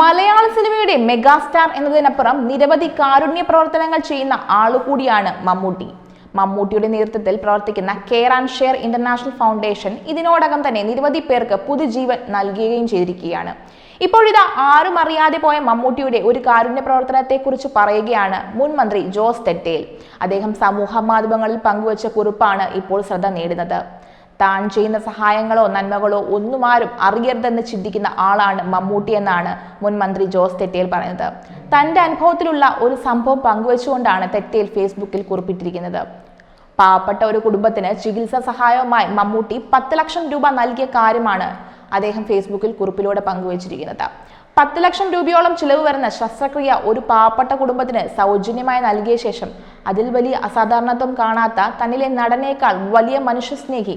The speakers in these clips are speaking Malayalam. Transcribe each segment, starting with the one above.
മലയാള സിനിമയുടെ മെഗാസ്റ്റാർ എന്നതിനപ്പുറം നിരവധി കാരുണ്യ പ്രവർത്തനങ്ങൾ ചെയ്യുന്ന ആളുകൂടിയാണ് മമ്മൂട്ടി. മമ്മൂട്ടിയുടെ നേതൃത്വത്തിൽ പ്രവർത്തിക്കുന്ന Care and Share International Foundation ഇതിനോടകം തന്നെ നിരവധി പേർക്ക് പുതുജീവൻ നൽകുകയും ചെയ്തിരിക്കുകയാണ്. ഇപ്പോഴിതാ ആരും അറിയാതെ പോയ മമ്മൂട്ടിയുടെ ഒരു കാരുണ്യ പ്രവർത്തനത്തെക്കുറിച്ച് പറയുകയാണ് മുൻ മന്ത്രി ജോസ് തെറ്റേൽ അദ്ദേഹം സമൂഹ മാധ്യമങ്ങളിൽ പങ്കുവച്ച കുറിപ്പാണ് ഇപ്പോൾ ശ്രദ്ധ നേടുന്നത്. താൻ ചെയ്യുന്ന സഹായങ്ങളോ നന്മകളോ ഒന്നും ആരും അറിയരുതെന്ന് ചിന്തിക്കുന്ന ആളാണ് മമ്മൂട്ടി എന്നാണ് മുൻ മന്ത്രി ജോസ് തെറ്റേൽ പറയുന്നത്. തന്റെ അനുഭവത്തിലുള്ള ഒരു സംഭവം പങ്കുവച്ചുകൊണ്ടാണ് തെറ്റേൽ ഫേസ്ബുക്കിൽ കുറിപ്പിട്ടിരിക്കുന്നത്. പാവപ്പെട്ട ഒരു കുടുംബത്തിന് ചികിത്സാ സഹായവുമായി മമ്മൂട്ടി പത്ത് ലക്ഷം രൂപ നൽകിയ കാര്യമാണ് അദ്ദേഹം ഫേസ്ബുക്കിൽ കുറിപ്പിലൂടെ പങ്കുവച്ചിരിക്കുന്നത്. പത്ത് ലക്ഷം രൂപയോളം ചിലവ് വരുന്ന ശസ്ത്രക്രിയ ഒരു പാവപ്പെട്ട കുടുംബത്തിന് സൗജന്യമായി നൽകിയ ശേഷം അതിൽ വലിയ അസാധാരണത്വം കാണാത്ത തന്നിലെ നടനേക്കാൾ വലിയ മനുഷ്യസ്നേഹി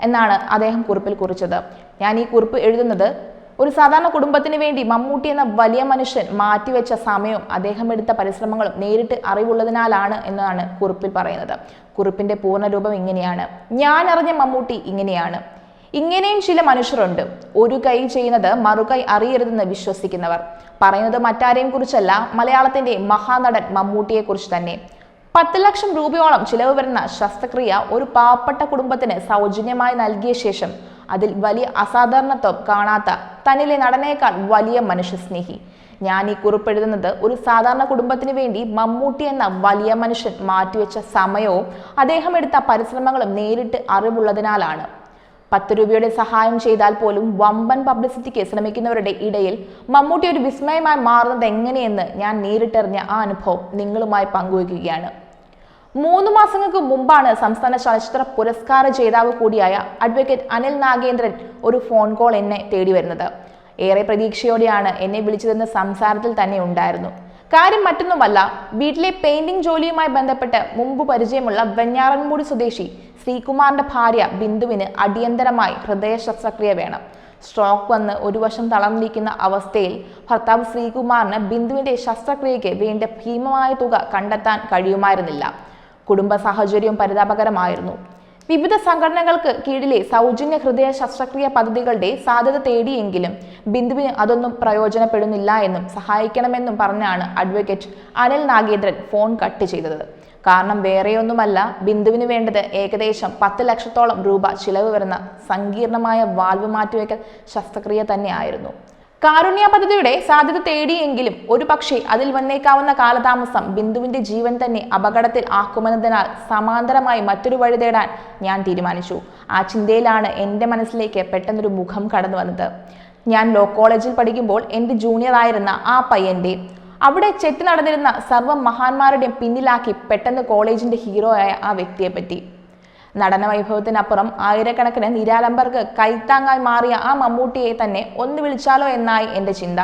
എന്നാണ് അദ്ദേഹം കുറിപ്പിൽ കുറിച്ചത്. ഞാൻ ഈ കുറിപ്പ് എഴുതുന്നത് ഒരു സാധാരണ കുടുംബത്തിന് വേണ്ടി മമ്മൂട്ടി എന്ന വലിയ മനുഷ്യൻ മാറ്റിവെച്ച സമയവും അദ്ദേഹം എടുത്ത പരിശ്രമങ്ങളും നേരിട്ട് അറിവുള്ളതിനാലാണ് എന്നാണ് കുറിപ്പിൽ പറയുന്നത്. കുറിപ്പിന്റെ പൂർണരൂപം ഇങ്ങനെയാണ്. ഞാൻ അറിഞ്ഞ മമ്മൂട്ടി ഇങ്ങനെയാണ്. ഇങ്ങനെയും ചില മനുഷ്യരുണ്ട്. ഒരു കൈ ചെയ്യുന്നത് മറുകൈ അറിയരുതെന്ന് വിശ്വസിക്കുന്നവർ. പറയുന്നത് മറ്റാരെയും കുറിച്ചല്ല മലയാളത്തിന്റെ മഹാനടൻ മമ്മൂട്ടിയെ കുറിച്ച് തന്നെ. പത്ത് ലക്ഷം രൂപയോളം ചിലവ് വരുന്ന ശസ്ത്രക്രിയ ഒരു പാവപ്പെട്ട കുടുംബത്തിന് സൗജന്യമായി നൽകിയ ശേഷം അതിൽ വലിയ അസാധാരണത്വം കാണാത്ത തന്നിലെ നടനേക്കാൾ വലിയ മനുഷ്യസ്നേഹി. ഞാൻ ഈ കുറിപ്പെഴുതുന്നത് ഒരു സാധാരണ കുടുംബത്തിന് വേണ്ടി മമ്മൂട്ടി എന്ന വലിയ മനുഷ്യൻ മാറ്റിവെച്ച സമയവും അദ്ദേഹം എടുത്ത പരിശ്രമങ്ങളും നേരിട്ട് അറിവുള്ളതിനാലാണ്. പത്ത് രൂപയുടെ സഹായം ചെയ്താൽ പോലും വമ്പൻ പബ്ലിസിറ്റിക്ക് ശ്രമിക്കുന്നവരുടെ ഇടയിൽ മമ്മൂട്ടി ഒരു വിസ്മയമായി മാറുന്നത് എങ്ങനെയെന്ന് ഞാൻ നേരിട്ടറിഞ്ഞ ആ അനുഭവം നിങ്ങളുമായി പങ്കുവയ്ക്കുകയാണ്. മൂന്ന് മാസങ്ങൾക്ക് മുമ്പാണ് സംസ്ഥാന ചലച്ചിത്ര പുരസ്കാര ജേതാവ് കൂടിയായ അഡ്വക്കേറ്റ് അനിൽ നാഗേന്ദ്രൻ ഒരു ഫോൺ കോൾ എന്നെ തേടി വരുന്നത്. ഏറെ പ്രതീക്ഷയോടെയാണ് എന്നെ വിളിച്ചതെന്ന് സംസാരത്തിൽ തന്നെ ഉണ്ടായിരുന്നു. കാര്യം മറ്റൊന്നുമല്ല വീട്ടിലെ പെയിന്റിംഗ് ജോലിയുമായി ബന്ധപ്പെട്ട് മുമ്പ് പരിചയമുള്ള വെഞ്ഞാറൻമൂടി സ്വദേശി ശ്രീകുമാറിന്റെ ഭാര്യ ബിന്ദുവിന് അടിയന്തരമായി ഹൃദയ ശസ്ത്രക്രിയ വേണം. സ്ട്രോക്ക് വന്ന് ഒരു വശം തളർന്നിരിക്കുന്ന അവസ്ഥയിൽ ഭർത്താവ് ശ്രീകുമാറിന് ബിന്ദുവിന്റെ ശസ്ത്രക്രിയയ്ക്ക് വേണ്ട ഭീമമായ തുക കണ്ടെത്താൻ കഴിയുമായിരുന്നില്ല. കുടുംബ സാഹചര്യവും പരിതാപകരമായിരുന്നു. വിവിധ സംഘടനകൾക്ക് കീഴിലെ സൗജന്യ ഹൃദയ ശസ്ത്രക്രിയ പദ്ധതികളുടെ സാധ്യത തേടിയെങ്കിലും ബിന്ദുവിന് അതൊന്നും പ്രയോജനപ്പെടുന്നില്ല എന്നും സഹായിക്കണമെന്നും പറഞ്ഞാണ് advocate Anil Nagendran phone cut ചെയ്തത്. കാരണം വേറെയൊന്നുമല്ല ബിന്ദുവിന് വേണ്ടത് ഏകദേശം പത്ത് ലക്ഷത്തോളം രൂപ ചിലവ് വരുന്ന സങ്കീർണമായ വാൽവ് മാറ്റിവെക്കൽ ശസ്ത്രക്രിയ തന്നെയായിരുന്നു. കാരുണ്യ പദ്ധതിയുടെ സാധ്യത തേടിയെങ്കിലും ഒരു പക്ഷേ അതിൽ വന്നേക്കാവുന്ന കാലതാമസം ബിന്ദുവിന്റെ ജീവൻ തന്നെ അപകടത്തിൽ ആക്കുമെന്നതിനാൽ സമാന്തരമായി മറ്റൊരു വഴി തേടാൻ ഞാൻ തീരുമാനിച്ചു. ആ ചിന്തയിലാണ് എന്റെ മനസ്സിലേക്ക് പെട്ടെന്നൊരു മുഖം കടന്നു വന്നത്. ഞാൻ ലോ കോളേജിൽ പഠിക്കുമ്പോൾ എന്റെ ജൂനിയർ ആയിരുന്ന ആ പയ്യന്റെ അവിടെ ചെത്തി നടന്നിരുന്ന സർവ മഹാന്മാരുടെയും പിന്നിലാക്കി പെട്ടെന്ന് കോളേജിന്റെ ഹീറോ ആയ ആ വ്യക്തിയെ പറ്റി നടന വൈഭവത്തിനപ്പുറം ആയിരക്കണക്കിന് നിരാലംബർക്ക് കൈത്താങ്ങായി മാറിയ ആ മമ്മൂട്ടിയെ തന്നെ ഒന്ന് വിളിച്ചാലോ എന്നായി എന്റെ ചിന്ത.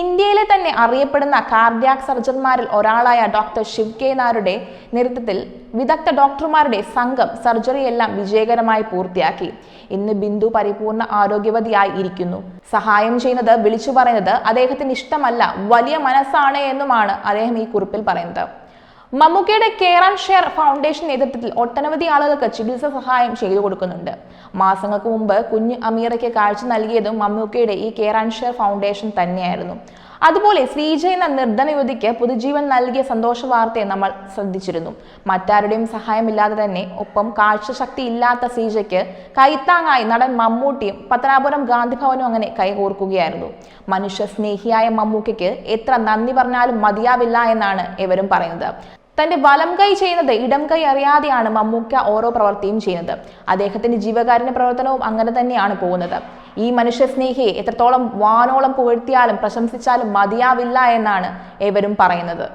ഇന്ത്യയിലെ തന്നെ അറിയപ്പെടുന്ന കാർഡിയാക് സർജന്മാരിൽ ഒരാളായ ഡോക്ടർ ശിവ് കെ നാരുടെ നേതൃത്വത്തിൽ വിദഗ്ധ ഡോക്ടർമാരുടെ സംഘം സർജറിയെല്ലാം വിജയകരമായി പൂർത്തിയാക്കി. ഇന്ന് ബിന്ദു പരിപൂർണ ആരോഗ്യവതിയായി ഇരിക്കുന്നു. സഹായം ചെയ്യുന്നത് വിളിച്ചു പറയുന്നത് അദ്ദേഹത്തിന് ഇഷ്ടമല്ല വലിയ മനസ്സാണ് എന്നുമാണ് അദ്ദേഹം ഈ കുറിപ്പിൽ പറയുന്നത്. മമ്മൂക്കയുടെ കെയർ ആൻഡ് ഷെയർ ഫൗണ്ടേഷൻ നേതൃത്വത്തിൽ ഒട്ടനവധി ആളുകൾക്ക് ചികിത്സ സഹായം ചെയ്തു കൊടുക്കുന്നുണ്ട്. മാസങ്ങൾക്ക് മുമ്പ് കുഞ്ഞ് അമീറയ്ക്ക് കാഴ്ച നൽകിയതും മമ്മൂക്കയുടെ ഈ കെയർ ആൻഡ് ഷെയർ ഫൗണ്ടേഷൻ തന്നെയായിരുന്നു. അതുപോലെ ശ്രീജ എന്ന നിർധന യുവതിക്ക് പുതുജീവൻ നൽകിയ സന്തോഷ വാർത്തയെ നമ്മൾ ശ്രദ്ധിച്ചിരുന്നു. മറ്റാരുടെയും സഹായമില്ലാതെ തന്നെ ഒപ്പം കാഴ്ചശക്തി ഇല്ലാത്ത ശ്രീജയ്ക്ക് കൈത്താങ്ങായി നടൻ മമ്മൂട്ടിയും പത്തനാപുരം ഗാന്ധിഭവനും അങ്ങനെ കൈകോർക്കുകയായിരുന്നു. മനുഷ്യ സ്നേഹിയായ മമ്മൂക്കയ്ക്ക് എത്ര നന്ദി പറഞ്ഞാലും മതിയാവില്ല എന്നാണ് ഇവരും പറയുന്നത്. തന്റെ വലം കൈ ചെയ്യുന്നത് ഇടം കൈ അറിയാതെയാണ് മമ്മൂക്ക ഓരോ പ്രവൃത്തിയും ചെയ്യുന്നത്. അദ്ദേഹത്തിന്റെ ജീവകാരുണ്യ പ്രവർത്തനവും അങ്ങനെ തന്നെയാണ് പോകുന്നത്. ഈ മനുഷ്യസ്നേഹിയെ എത്രത്തോളം വാനോളം പുകഴ്ത്തിയാലും പ്രശംസിച്ചാലും മതിയാവില്ല എന്നാണ് ഏവരും പറയുന്നത്.